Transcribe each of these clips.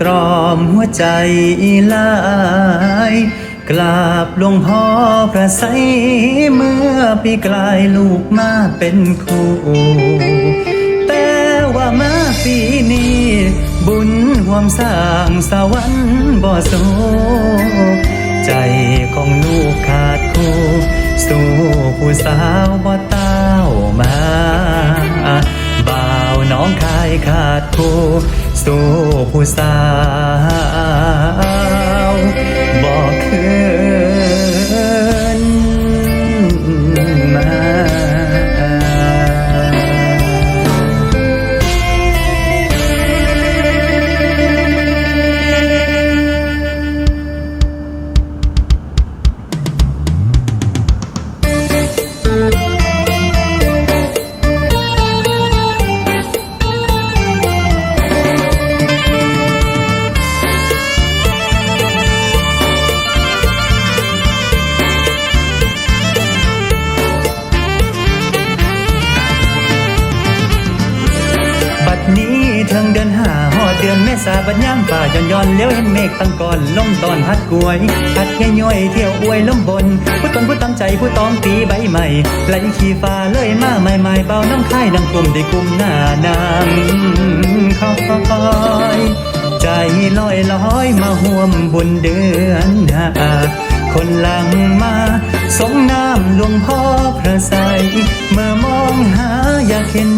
ตรอมหัวใจหลายกราบหลวงพ่อพระไสเมื่อปีกลายลูกมาเป็นครูแต่ว่ามาปีนี้ บุญห่วมสร้างสวรรค์บ่สูใจของลูกขาดคู่สู่ผู้สาวบ่ตา ผู้สาว ษาบัดย่างฝ่าย่อนย่อนเลี้ยวเห็นเมฆตั้งก่อนลมตอนพัดกวยพัดย่อยเที่ยวอวยลมบน ผู้ตนผู้ตั้งใจผู้ตองตีใบใหม่ไหลขี่ฟ้าเลยมาใหม่ๆเบาน้ำค่ายดังกลุ่มได้กลุ่มหน้านำคอยใจลอยลอยมาห่วมบุญเดือนห้าคนหลังมาสมน้ำหลวงพ่อพระไสเมื่อมองหาอยากเห็น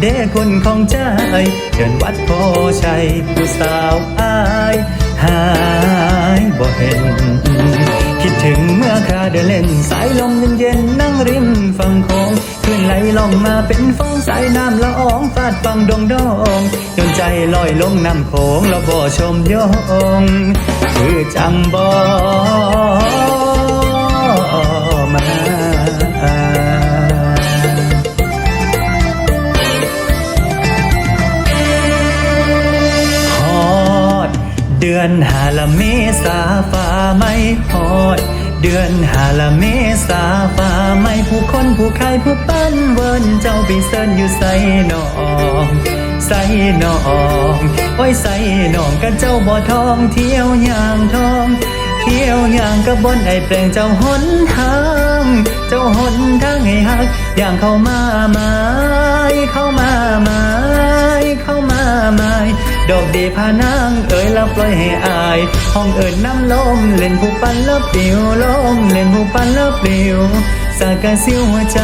เด็กคนของใจเดินวัดโพชัยผู้สาวอายหายบ่เห็น คิดถึงเมื่อคราเดินเล่น สายลมเย็นๆนั่งริมฝั่งโคงคลื่นไหลล่องมาเป็นฟองสายน้ำละอองฟาดฟังดงดองจนใจลอยลงน้ำโขงแล้วบ่ชมยอง คือจังบ่ ดือนหาละเมษาฟ้าไม่ฮอด เดือนหาละเมษาฟ้าไม่ผู้คนผู้ใครผู้ปั้นเวินเจ้าไปเซินอยู่ใส่นองใส่นองโอ้ยใส่นองกันเจ้าบ่อทองเที่ยวอย่างทอง เที่ยวอย่างกับบนไอแปลงเจ้าหนทาง เจ้าหนทางให้ฮักอย่างเข้ามามา ดอกเดพานางเอ่ยลำปล่อยให้อาย ห้องเอิญน้ำลมเล่นผู้ปันละปิวลมเล่นผู้ปันละปิวสากาซิวหัวใจ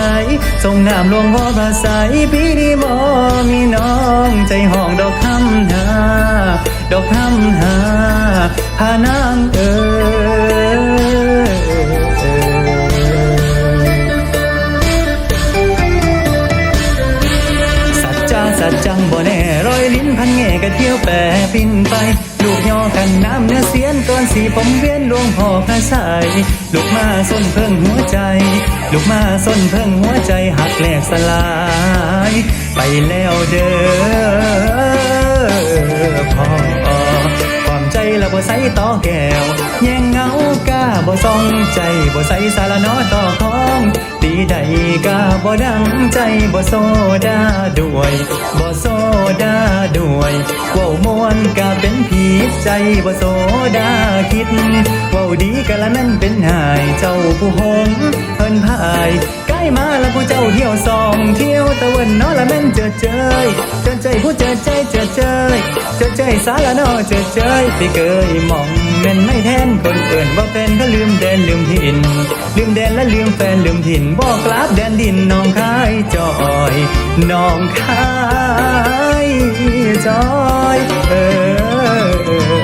ส่งน้ำลวงวอภาษาอีพี่ดีบ่มีน้องใจห้องดอกคำหาดอกคำหาพานางเอ่ย บินไป ลูกย่อกันน้ำเนื้อเสียนก่อนสีผมเวียนหลวงพ่อพระสายลูกมาส้นเพิ่งหัวใจ ลูกมาส้นเพิ่งหัวใจหักแหลกสลาย ไปแล้วเด้อพ่อความใจละบ่ใส่ต่อแก้ว แย่งเงากาบ่ส่องใจบ่ใส่สารนอต่อของ ใดกาบ่ดังใจบ่โซดาด้วยบ่โซดาด้วยเว้ามวนกาเป็นผีใจบ่โซดาคิดเว้าดีกะละนั้นเป็นหายเจ้าผู้หงเฮินพายใกล้มาแล้วผู้เจ้าเที่ยวซองเที่ยวตะวันนอละแม่นเจอเจยเจอใจผู้เจอใจเจอเจยเจอใจสารนอเจอเจยไปเกยมอง อนว่าเป็นก็ลืมแดนลืมถิ่นลืมแดนและลืมแฟนลืมถิ่นบอกกลับแดนดินน้องคายจอยน้องคายจอยเออ